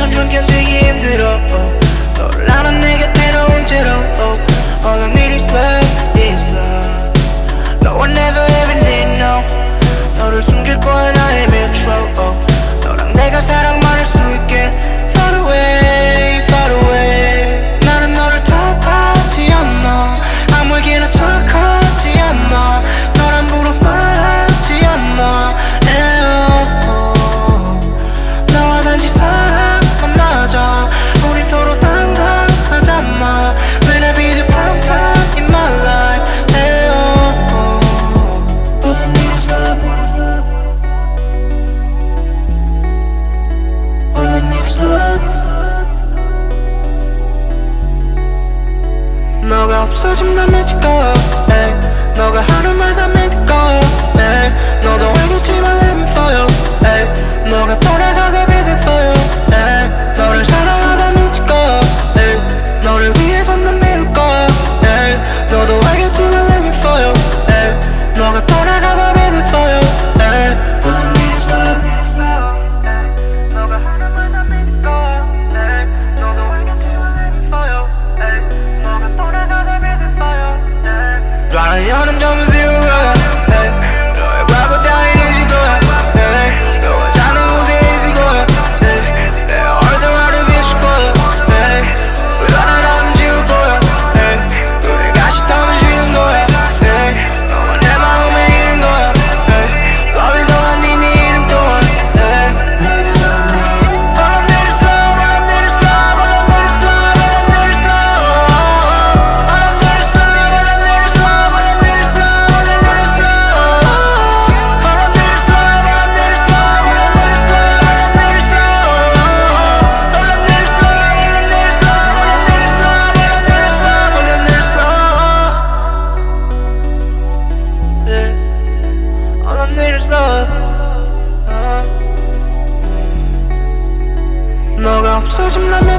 Son çökkendiğimdir 없 아, 아, 음. 너가 없어지면